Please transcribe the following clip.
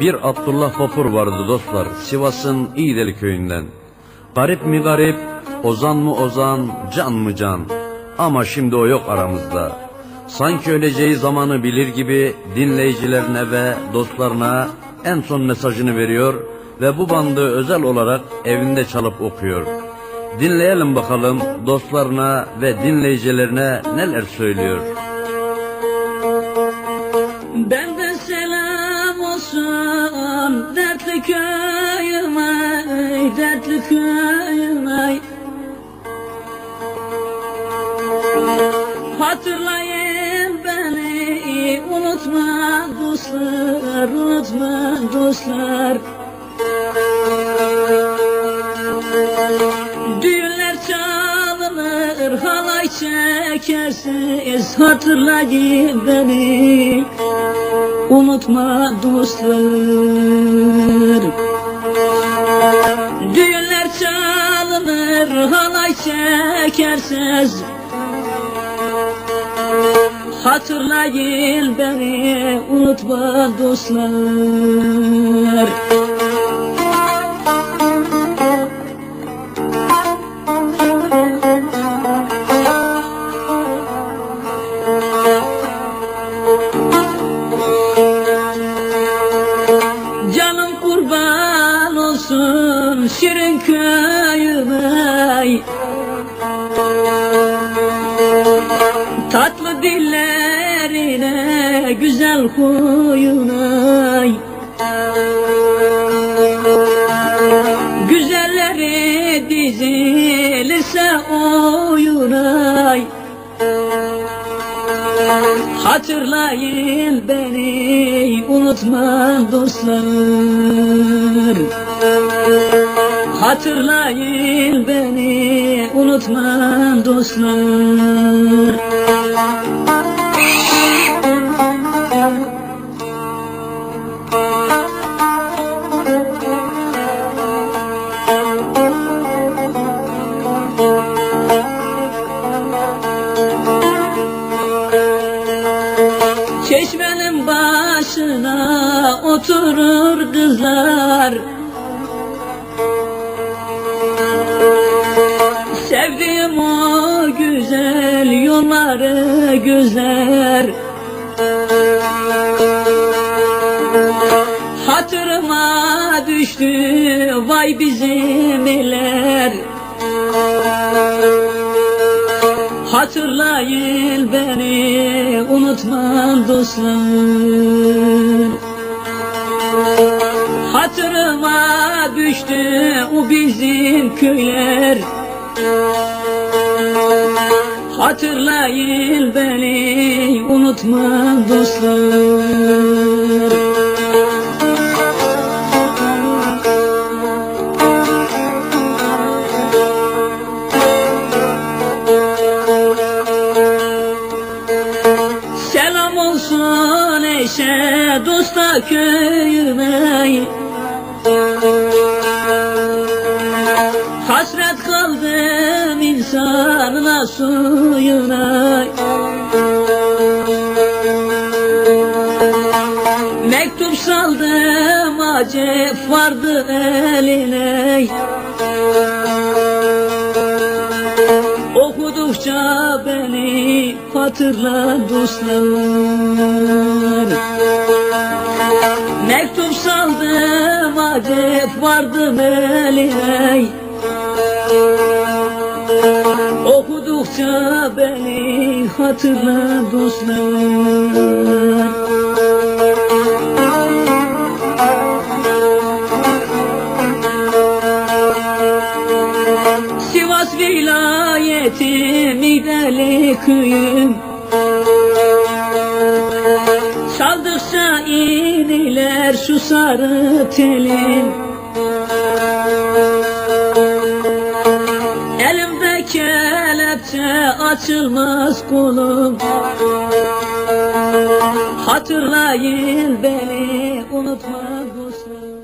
Bir Abdullah Vapur vardı dostlar Sivas'ın İğdeli köyünden. Garip mi garip, ozan mı ozan, can mı can. Ama şimdi o yok aramızda. Sanki öleceği zamanı bilir gibi dinleyicilerine ve dostlarına en son mesajını veriyor ve bu bandı özel olarak evinde çalıp okuyor. Dinleyelim bakalım dostlarına ve dinleyicilerine neler söylüyor. Olsun dertli köyüme, dertli köyüme. Hatırlayın beni, unutma dostlar, unutma dostlar. Düğünler çalınır, halay çekersiz Hatırlayın beni, unutma dostlar Düğünler çalınır, halay çekersiz. Hatırlayın beni, unutma dostlar kurban olsun şirin köyüme Tatlı dillerine güzel huyuna Güzelleri dizilirse oyuna Hatırlayın beni unutma dostlar. Hatırlayın beni unutma dostlar oturur kızlar. Sevdiğim o güzel yolları güzel Hatırıma düştü vay bizim eller. Hatırlayın beni unutma dostlar Hatırıma düştü o bizim köyler. Hatırlayın beni unutma dostlar. Selam olsun eşe dosta köyüme insanına suyuna. Mektup saldım acep vardı eline. Okudukça beni hatırla dostlar. Mektup saldım acep vardım eline Okudukça beni hatırla dostlar. Sivas vilayeti Mideli köyüm Çaldıkça iniler şu sarı telin açılmaz kolum Hatırlayın beni unutma bu dostum